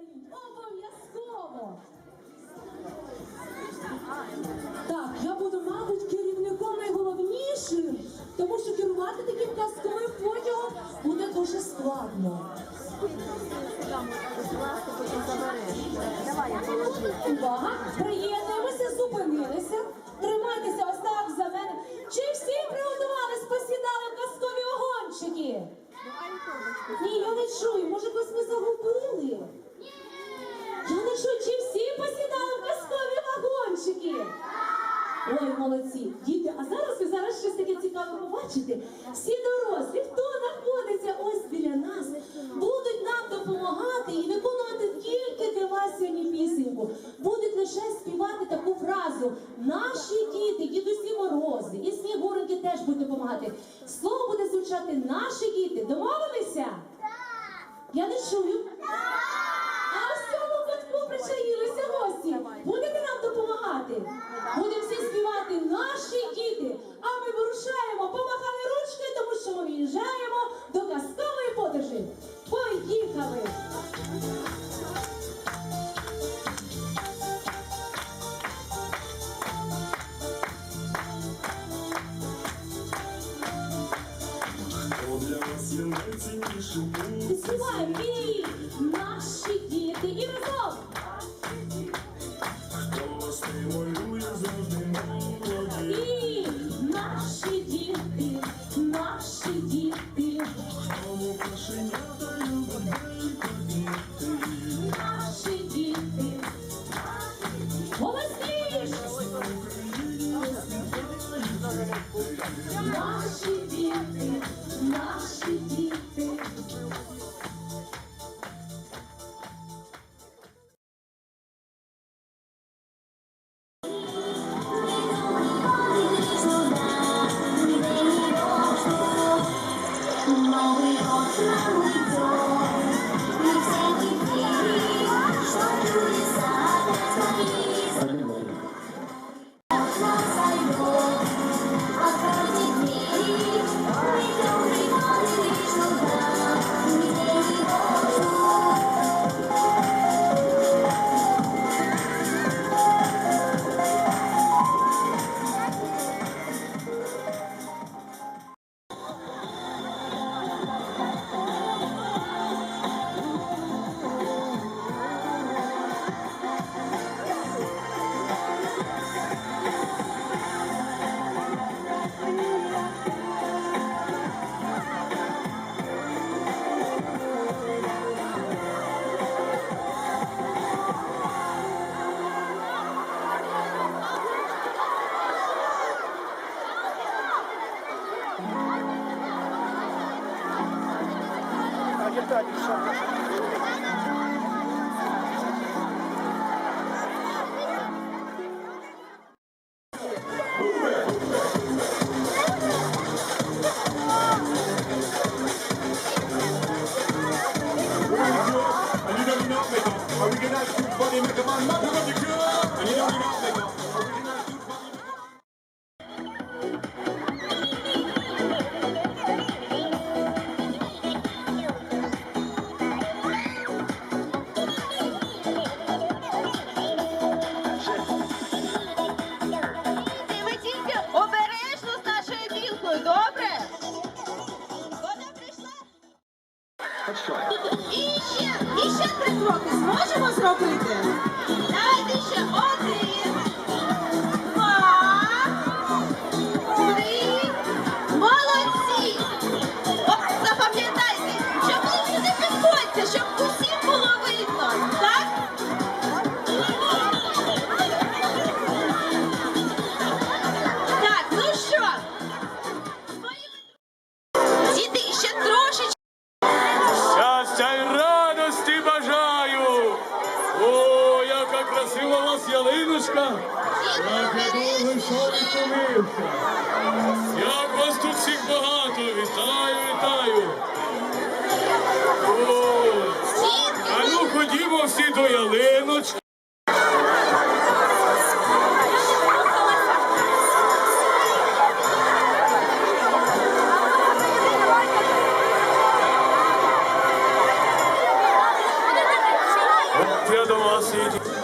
стають. Обов'язково. Так, я буду, мабуть, керівником найголовнішим, тому що керувати таким казковим потягом буде дуже складно. Давай. Увага! Приєднуємося, зупинилися. Тримайтеся ось так за мене. Чи всі приготувались, посідали в казкові вагончики? Давай торбочку. Ні, я не чую. Може, когось ми загубили? Я не чую, чи всі посідали в казкові вагончики? Ой, молодці. Діти, а зараз ви зараз щось таке цікаве побачите. Всі дорослі, хто знаходиться ось біля нас, будуть нам допомагати і виконувати тільки для вас сьогодні пісеньку. Будуть лише співати таку фразу. Наші діти, дідусі снігурики теж будуть допомагати. Слово буде звучати наші діти. Домовилися? Так! Я не чую. А Співаємо і наші діти і разом. Хто стимулює завжди молоді І наші діти, наші діти, любить белькотіти наші діти. Голосніше! Наші діти, наші діти. Ялиночка! Як я довго йшов і! Як вас тут всіх багато! Вітаю, вітаю! А ну ходімо всі до ялиночки! мною.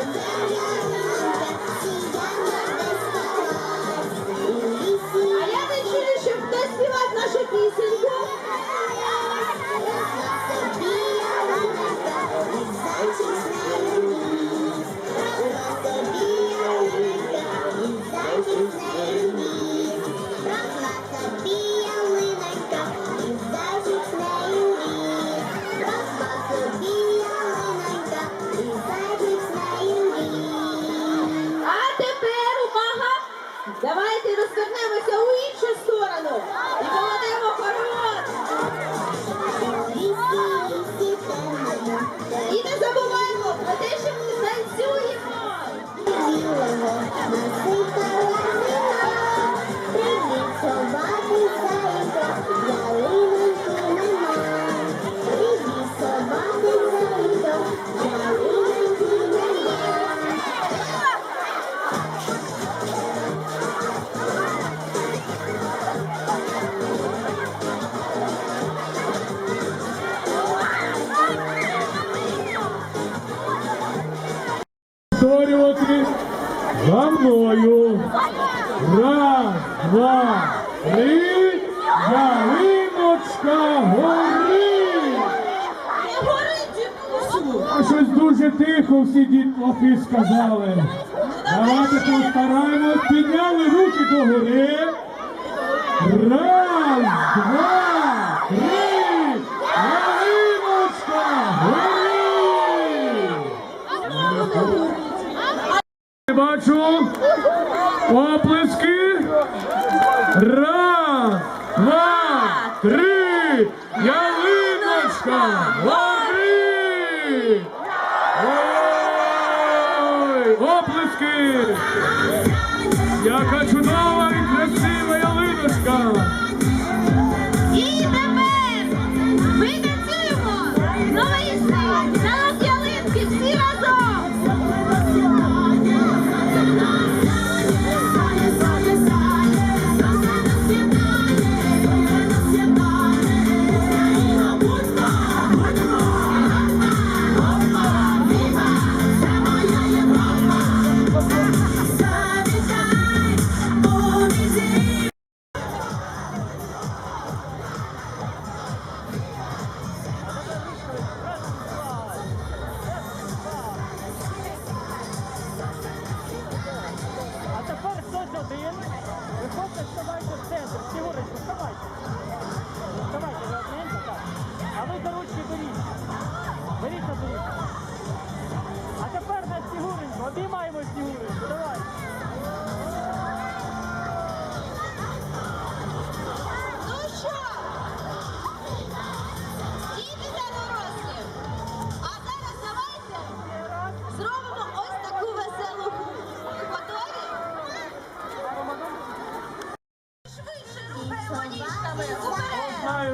Три. Ялиночка дідусю. А щось дуже тихо всі дітлахи сказали. Давайте постараємось, підняли руки догори. Раз, два, три. Ялиночка горить. Бачу оплески. Раз, два, три. Ялиночка горить. Ой, оплески. Яка чудова і красива ялиночка. І тепер ми танцюємо новий на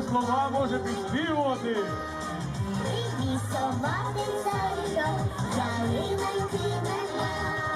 Знає слова, може підспівувати. ти собаки царю, ялиноньки нема.